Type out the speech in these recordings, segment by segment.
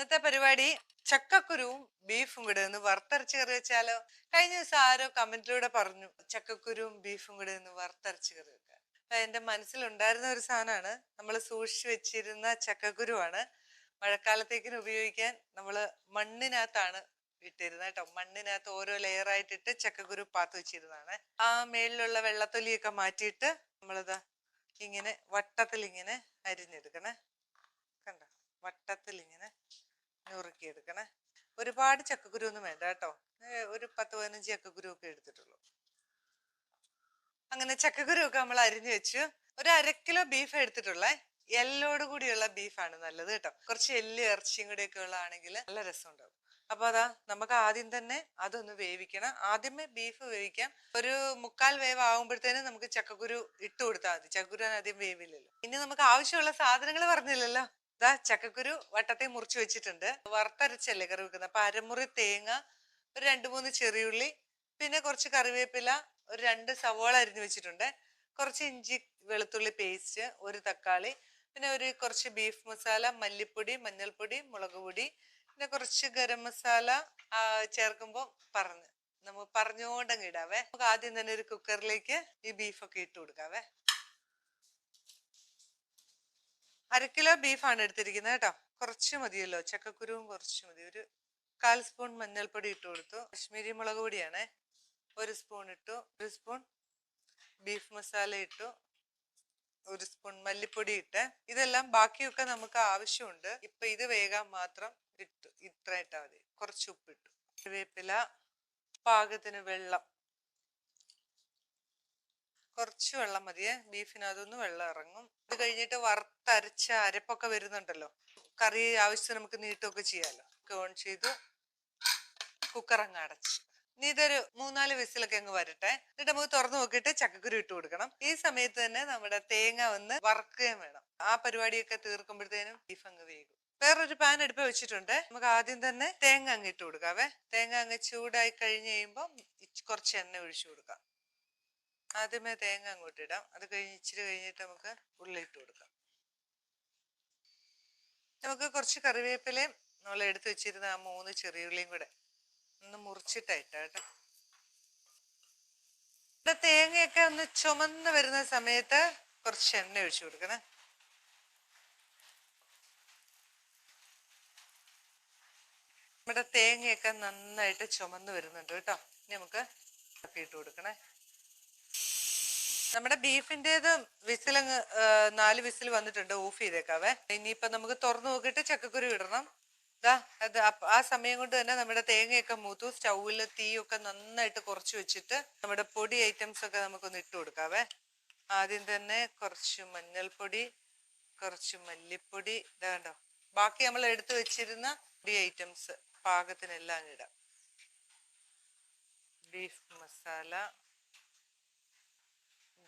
ഇന്നത്തെ പരിപാടി ചക്കക്കുരുവും ബീഫും കൂടെ ഒന്ന് വറുത്തരച്ച് കറി വെച്ചാലോ? കഴിഞ്ഞ ദിവസം ആരോ കമന്റിലൂടെ പറഞ്ഞു ചക്കക്കുരുവും ബീഫും കൂടെ ഒന്ന് വറുത്തരച്ച് കറി വെക്കുക അപ്പൊ എന്റെ മനസ്സിലുണ്ടായിരുന്ന ഒരു സാധനമാണ് നമ്മൾ സൂക്ഷിച്ചു വെച്ചിരുന്ന ചക്കക്കുരുവാണ്. മഴക്കാലത്തേക്കിന് ഉപയോഗിക്കാൻ നമ്മൾ മണ്ണിനകത്താണ് ഇട്ടിരുന്നത് കേട്ടോ. മണ്ണിനകത്ത് ഓരോ ലെയർ ആയിട്ടിട്ട് ചക്കക്കുരു പാത്ത് വെച്ചിരുന്നതാണ്. ആ മേളിലുള്ള വെള്ളത്തൊലിയൊക്കെ മാറ്റിയിട്ട് നമ്മളിതാ ഇങ്ങനെ വട്ടത്തിൽ ഇങ്ങനെ അരിഞ്ഞെടുക്കണേ. കണ്ട? വട്ടത്തിൽ ഇങ്ങനെ നുറുക്കിയെടുക്കണേ ഒരുപാട് ചക്കക്കുരു ഒന്നും വേണ്ട കേട്ടോ. ഒരു പത്ത് പതിനഞ്ച് ചക്കക്കുരു ഒക്കെ എടുത്തിട്ടുള്ളൂ. അങ്ങനെ ചക്കക്കുരു ഒക്കെ നമ്മൾ അരിഞ്ഞു വെച്ചു ഒരു അര കിലോ ബീഫ് എടുത്തിട്ടുള്ളേ. എല്ലോട് കൂടിയുള്ള ബീഫാണ് നല്ലത് കേട്ടോ. കുറച്ച് എല്ല് ഇറച്ചിയും കൂടി ഒക്കെ ഉള്ളതാണെങ്കിൽ നല്ല രസമുണ്ടാവും. അപ്പൊ അതാ നമുക്ക് ആദ്യം തന്നെ അതൊന്ന് വേവിക്കണം. ആദ്യമേ ബീഫ് വേവിക്കാം. ഒരു മുക്കാൽ വേവ് ആകുമ്പോഴത്തേനും നമുക്ക് ചക്കക്കുരു ഇട്ട് കൊടുത്താൽ മതി. ചക്കക്കുരു ആദ്യം വേവില്ലല്ലോ. ഇനി നമുക്ക് ആവശ്യമുള്ള സാധനങ്ങൾ പറഞ്ഞില്ലല്ലോ. ഇതാ ചക്കക്കുരു വട്ടത്തെ മുറിച്ച് വെച്ചിട്ടുണ്ട്. വറുത്തരച്ചല്ലേ കറി വെക്കുന്നത്? അപ്പൊ അരമുറി തേങ്ങ ഒരു രണ്ട് മൂന്ന് ചെറിയുള്ളി പിന്നെ കുറച്ച് കറിവേപ്പില ഒരു രണ്ട് സവോള അരിഞ്ഞു വെച്ചിട്ടുണ്ട്. കുറച്ച് ഇഞ്ചി വെളുത്തുള്ളി പേസ്റ്റ് ഒരു തക്കാളി പിന്നെ ഒരു കുറച്ച് ബീഫ് മസാല മല്ലിപ്പൊടി മഞ്ഞൾപ്പൊടി മുളക് പൊടി പിന്നെ കുറച്ച് ഗരം മസാല ചേർക്കുമ്പോൾ പറഞ്ഞ്. നമ്മൾ പറഞ്ഞുകൊണ്ടങ്ങ് ഇടാവേ. നമുക്ക് ആദ്യം തന്നെ ഒരു കുക്കറിലേക്ക് ഈ ബീഫൊക്കെ ഇട്ട് കൊടുക്കാവേ. അര കിലോ ബീഫാണ് എടുത്തിരിക്കുന്നത് കേട്ടോ. കുറച്ച് മതിയല്ലോ. ചക്കക്കുരുവും കുറച്ച് മതി. ഒരു കാൽ സ്പൂൺ മഞ്ഞൾപ്പൊടി ഇട്ട് കൊടുത്തു. കശ്മീരി മുളക് പൊടിയാണേ. ഒരു സ്പൂൺ ഇട്ടു. ഒരു സ്പൂൺ ബീഫ് മസാല ഇട്ടു. ഒരു സ്പൂൺ മല്ലിപ്പൊടി ഇട്ട്. ഇതെല്ലാം ബാക്കിയൊക്കെ നമുക്ക് ആവശ്യമുണ്ട്. ഇപ്പൊ ഇത് വേഗം മാത്രം ഇട്ടു ഇത്ര ഇട്ടാൽ മതി. കുറച്ച് ഉപ്പിട്ടു. കറിവേപ്പില പാകത്തിന് വെള്ളം. കുറച്ച് വെള്ളം മതിയേ ബീഫിനകത്തുനിന്ന് വെള്ളം ഇറങ്ങും. ഇത് കഴിഞ്ഞിട്ട് വറുത്തരച്ച അരപ്പൊക്കെ വരുന്നുണ്ടല്ലോ. കറി ആവശ്യത്തിന് നമുക്ക് നീട്ടുമൊക്കെ ചെയ്യാലോ. ഓൺ ചെയ്തു കുക്കർ അങ്ങ് അടച്ച്. ഇനി ഇതൊരു മൂന്നാൽ വിസിലൊക്കെ അങ്ങ് വരട്ടെ. എന്നിട്ട് നമുക്ക് തുറന്നു നോക്കിയിട്ട് ചക്കക്കുരു ഇട്ട് കൊടുക്കണം. ഈ സമയത്ത് തന്നെ നമ്മുടെ തേങ്ങ ഒന്ന് വറക്കുകയും വേണം. ആ പരിപാടിയൊക്കെ തീർക്കുമ്പോഴത്തേനും ബീഫ് അങ്ങ് വേകും. വേറൊരു പാൻ എടുപ്പ് വെച്ചിട്ടുണ്ട്. നമുക്ക് ആദ്യം തന്നെ തേങ്ങ അങ്ങ് ഇട്ട് കൊടുക്കാവേ. തേങ്ങ അങ്ങ് ചൂടായി കഴിഞ്ഞ് കഴിയുമ്പോൾ കുറച്ച് എണ്ണ ഒഴിച്ചു കൊടുക്കാം. ആദ്യമേ തേങ്ങ അങ്ങോട്ട് ഇടാം. അത് കഴിഞ്ഞ് ഇച്ചിരി കഴിഞ്ഞിട്ട് നമുക്ക് ഉള്ളി ഇട്ട് കൊടുക്കാം. നമുക്ക് കുറച്ച് കറിവേപ്പിലയും നമ്മൾ എടുത്ത് വെച്ചിരുന്ന ആ മൂന്ന് ചെറിയുള്ളിയും കൂടെ ഒന്ന് മുറിച്ചിട്ടായിട്ട കേട്ടോ. ഇവിടെ തേങ്ങയൊക്കെ ഒന്ന് ചുമന്ന് വരുന്ന സമയത്ത് കുറച്ച് എണ്ണ ഒഴിച്ചു കൊടുക്കണം. നമ്മുടെ തേങ്ങയൊക്കെ നന്നായിട്ട് ചുമന്ന് വരുന്നുണ്ട് കേട്ടോ. ഇനി നമുക്ക് ഇട്ട് കൊടുക്കണേ. നമ്മുടെ ബീഫിന്റെത് വിസിലങ്ങ് നാല് വിസിൽ വന്നിട്ടുണ്ട് ഓഫ് ചെയ്തേക്കാവേ. ഇനിയിപ്പൊ നമുക്ക് തുറന്നു നോക്കിയിട്ട് ചക്കക്കുരു ഇടണം. അത് ആ സമയം കൊണ്ട് തന്നെ നമ്മുടെ തേങ്ങയൊക്കെ മൂത്തു സ്റ്റൗവിൽ തീയൊക്കെ നന്നായിട്ട് കുറച്ച് വെച്ചിട്ട് നമ്മുടെ പൊടി ഐറ്റംസ് ഒക്കെ നമുക്കൊന്ന് ഇട്ട് കൊടുക്കാവേ. ആദ്യം തന്നെ കുറച്ച് മഞ്ഞൾപ്പൊടി കുറച്ച് മല്ലിപ്പൊടി ഇതാണ്ടോ ബാക്കി നമ്മൾ എടുത്തു വെച്ചിരുന്ന പൊടി ഐറ്റംസ് പാകത്തിനെല്ലാം ഇടാം. ബീഫ് മസാല.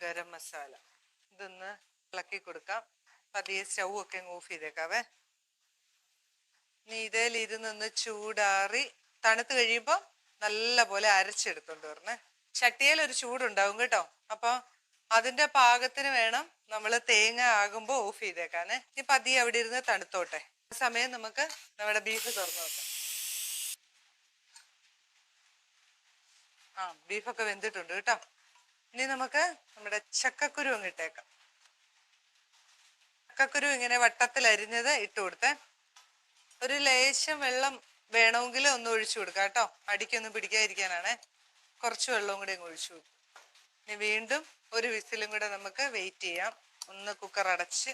ഗരം മസാല. ഇതൊന്ന് ഇളക്കി കൊടുക്കാം. പതിയെ സ്റ്റൗ ഒക്കെ ഓഫ് ചെയ്തേക്കാവേ. ഇനി ഇതിലിരുന്നൊന്ന് ചൂടാറി തണുത്ത് കഴിയുമ്പോൾ നല്ല പോലെ അരച്ചെടുത്തോണ്ട് വരണേ. ചട്ടിയിൽ ഒരു ചൂടുണ്ടാവും കേട്ടോ. അപ്പോൾ അതിന്റെ പാകത്തിന് വേണം നമ്മൾ തേങ്ങ ആകുമ്പോൾ ഓഫ് ചെയ്തേക്കാനേ. ഇനി പതിയെ അവിടെ ഇരുന്ന് തണുത്തോട്ടെ. സമയം നമുക്ക് നമ്മുടെ ബീഫ് തുറന്നു നോക്കാം. ആ ബീഫൊക്കെ വെന്തിട്ടുണ്ട് കേട്ടോ. ഇനി നമുക്ക് നമ്മുടെ ചക്കക്കുരു അങ്ങ് ഇട്ടേക്കാം. ചക്കക്കുരു ഇങ്ങനെ വട്ടത്തിൽ അരിഞ്ഞത് ഇട്ട് കൊടുത്തേ. ഒരു ലേശം വെള്ളം വേണമെങ്കിൽ ഒന്ന് ഒഴിച്ചു കൊടുക്കാം കേട്ടോ. അടിക്കൊന്നും പിടിക്കാതിരിക്കാനാണ്. കുറച്ച് വെള്ളവും കൂടി അങ്ങ് ഒഴിച്ചു കൊടുക്കും. ഇനി വീണ്ടും ഒരു വിസിലും കൂടെ നമുക്ക് വെയിറ്റ് ചെയ്യാം. ഒന്ന് കുക്കർ അടച്ച്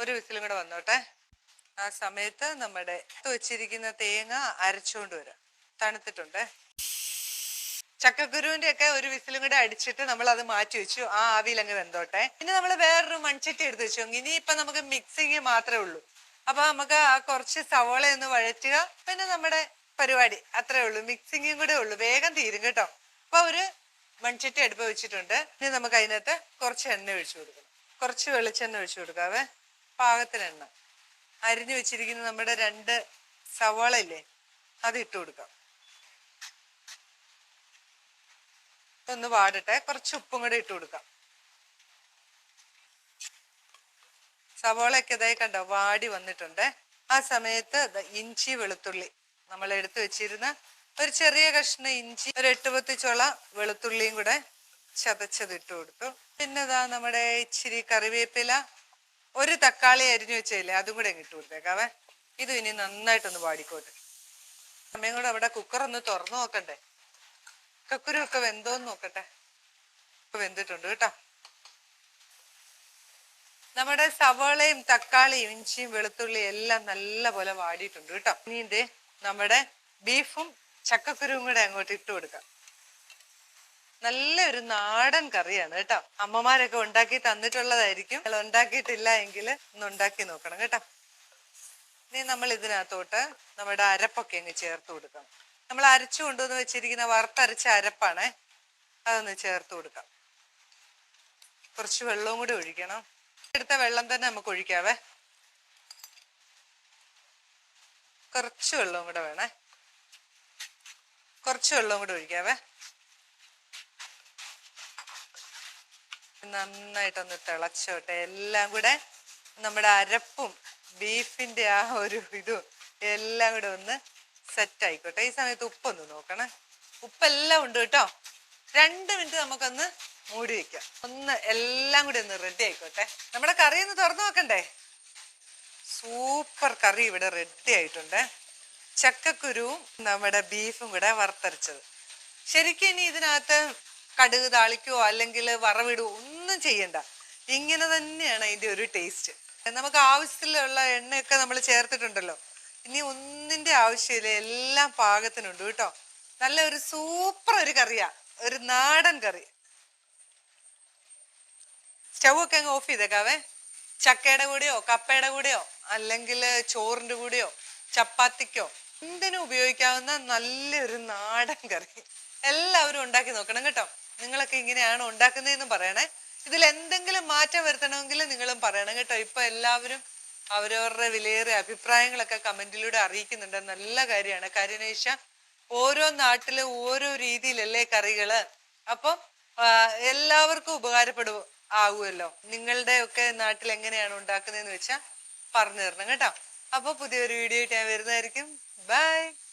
ഒരു വിസിലും കൂടെ വന്നോട്ടെ. ആ സമയത്ത് നമ്മുടെ വെച്ചിരിക്കുന്ന തേങ്ങ അരച്ചുകൊണ്ട് വരാം. തണുത്തിട്ടുണ്ട്. ചക്കക്കുരുവിന്റെ ഒക്കെ ഒരു വിസിലും കൂടെ അടിച്ചിട്ട് നമ്മൾ അത് മാറ്റി വെച്ചു. ആ ആവിയിൽ അങ്ങ് വെന്തോട്ടെ. ഇനി നമ്മൾ വേറൊരു മൺചട്ടി എടുത്ത് വെച്ചു. ഇനി ഇപ്പൊ നമുക്ക് മിക്സിങ് മാത്രമേ ഉള്ളൂ. അപ്പൊ നമുക്ക് ആ കുറച്ച് സവോള ഒന്ന് വഴറ്റുക. പിന്നെ നമ്മുടെ പരിപാടി അത്രേ ഉള്ളൂ. മിക്സിങ്ങും കൂടെ ഉള്ളൂ. വേഗം തീരും കേട്ടോ. അപ്പൊ ഒരു മൺചട്ടി അടുപ്പ് വെച്ചിട്ടുണ്ട്. ഇനി നമുക്ക് അതിനകത്ത് കുറച്ച് എണ്ണ ഒഴിച്ചു കൊടുക്കണം. കുറച്ച് വെളിച്ചെണ്ണ ഒഴിച്ചു കൊടുക്കാവേ പാകത്തിന് എണ്ണ. അരിഞ്ഞു വെച്ചിരിക്കുന്ന നമ്മുടെ രണ്ട് സവോള ഇല്ലേ അത് ഇട്ട് കൊടുക്കാം. ഒന്ന് വാടട്ടെ. കുറച്ച് ഉപ്പും കൂടെ ഇട്ട് കൊടുക്കാം. സവോളയൊക്കെ ഇതായി കണ്ടോ വാടി വന്നിട്ടുണ്ട്. ആ സമയത്ത് ഇഞ്ചി വെളുത്തുള്ളി. നമ്മൾ എടുത്തു വെച്ചിരുന്ന ഒരു ചെറിയ കഷ്ണം ഇഞ്ചി ഒരു എട്ട് പത്ത് വെളുത്തുള്ളിയും കൂടെ ചതച്ചത് ഇട്ട് കൊടുത്തു. പിന്നെ ഇതാ നമ്മുടെ ഇച്ചിരി കറിവേപ്പില ഒരു തക്കാളി അരിഞ്ഞു വെച്ചില്ലേ അതും കൂടെ ഇട്ട് കൊടുത്തേക്കാവേ. ഇത് ഇനി നന്നായിട്ടൊന്ന് വാടിക്കോട്ടെ. സമയം കൂടെ അവിടെ കുക്കർ ഒന്ന് തുറന്നു നോക്കണ്ടേ. കക്കുരു ഒക്കെ വെന്തോന്ന് നോക്കട്ടെ. ഇപ്പൊ വെന്തിട്ടുണ്ട് കേട്ടോ. നമ്മുടെ സവാളയും തക്കാളിയും ഇഞ്ചിയും വെളുത്തുള്ളിയും എല്ലാം നല്ല പോലെ വാടിയിട്ടുണ്ട് കേട്ടോ. ഇനി ഇത് നമ്മുടെ ബീഫും ചക്കക്കുരുവും കൂടെ അങ്ങോട്ട് ഇട്ട് കൊടുക്കാം. നല്ലൊരു നാടൻ കറിയാണ് കേട്ടോ. അമ്മമാരൊക്കെ ഉണ്ടാക്കി തന്നിട്ടുള്ളതായിരിക്കും. നിങ്ങൾ ഉണ്ടാക്കിയിട്ടില്ല എങ്കിൽ ഒന്ന് ഉണ്ടാക്കി നോക്കണം കേട്ടോ. ഇനി നമ്മൾ ഇതിനകത്തോട്ട് നമ്മുടെ അരപ്പൊക്കെ അങ്ങ് ചേർത്ത് കൊടുക്കണം നമ്മൾ അരച്ചു കൊണ്ടുവന്ന് വെച്ചിരിക്കുന്ന വറുത്തരച്ച അരപ്പാണ്. അതൊന്ന് ചേർത്ത് കൊടുക്കാം. കുറച്ച് വെള്ളവും കൂടി ഒഴിക്കണം. എടുത്ത വെള്ളം തന്നെ നമുക്ക് ഒഴിക്കാവേ. കുറച്ച് വെള്ളവും കൂടെ വേണേ. കുറച്ച് വെള്ളവും കൂടെ ഒഴിക്കാവേ. നന്നായിട്ടൊന്ന് തിളച്ചോട്ടെ. എല്ലാം കൂടെ നമ്മുടെ അരപ്പും ബീഫിന്റെ ആ ഒരു ഇതും എല്ലാം കൂടെ ഒന്ന് സെറ്റ് ആയിക്കോട്ടെ ഈ സമയത്ത് ഉപ്പൊന്ന് നോക്കണേ. ഉപ്പെല്ലാം ഉണ്ട് കേട്ടോ. രണ്ട് മിനിറ്റ് നമുക്കൊന്ന് മൂടി വെക്കാം. ഒന്ന് എല്ലാം കൂടി ഒന്ന് റെഡി ആയിക്കോട്ടെ. നമ്മുടെ കറി ഒന്ന് തുറന്നു നോക്കണ്ടേ? സൂപ്പർ കറി ഇവിടെ റെഡി ആയിട്ടുണ്ട്. ചക്കക്കുരുവും നമ്മുടെ ബീഫും കൂടെ വറുത്തരച്ചത്. ശരിക്കും ഇനി ഇതിനകത്ത് കടുക് താളിക്കോ അല്ലെങ്കിൽ വറവിടുവോ ഒന്നും ചെയ്യണ്ട. ഇങ്ങനെ തന്നെയാണ് അതിന്റെ ഒരു ടേസ്റ്റ് നമുക്ക് ആവശ്യത്തിലുള്ള എണ്ണയൊക്കെ നമ്മൾ ചേർത്തിട്ടുണ്ടല്ലോ. ഇനി ഒന്നിന്റെ ആവശ്യമില്ല എല്ലാം പാകത്തിനുണ്ട് കേട്ടോ. നല്ല ഒരു സൂപ്പർ ഒരു കറിയാ ഒരു നാടൻ കറി. സ്റ്റൗ ഒക്കെ അങ്ങ് ഓഫ് ചെയ്തേക്കാവേ. ചക്കയുടെ കൂടെയോ കപ്പയുടെ കൂടെയോ അല്ലെങ്കിൽ ചോറിന്റെ കൂടെയോ ചപ്പാത്തിക്കോ എന്തിനും ഉപയോഗിക്കാവുന്ന നല്ലൊരു നാടൻ കറി. എല്ലാവരും ഉണ്ടാക്കി നോക്കണം കേട്ടോ. നിങ്ങളൊക്കെ ഇങ്ങനെയാണ് ഉണ്ടാക്കുന്നതെന്ന് പറയണേ. ഇതിൽ എന്തെങ്കിലും മാറ്റം വരുത്തണമെങ്കിൽ നിങ്ങളും പറയണം കേട്ടോ. ഇപ്പൊ എല്ലാവരും അവരവരുടെ വിലയേറിയ അഭിപ്രായങ്ങളൊക്കെ കമന്റിലൂടെ അറിയിക്കുന്നുണ്ട്. നല്ല കാര്യമാണ്. കാര്യം ഓരോ നാട്ടിൽ ഓരോ രീതിയിലല്ലേ കറികൾ? അപ്പം എല്ലാവർക്കും ഉപകാരപ്പെടും ആകുമല്ലോ നിങ്ങളുടെ ഒക്കെ നാട്ടിൽ എങ്ങനെയാണ് ഉണ്ടാക്കുന്നതെന്ന് വെച്ചാൽ പറഞ്ഞു തരണം കേട്ടോ. അപ്പൊ പുതിയൊരു വീഡിയോ ആയിട്ട് ഞാൻ വരുന്നതായിരിക്കും. ബൈ!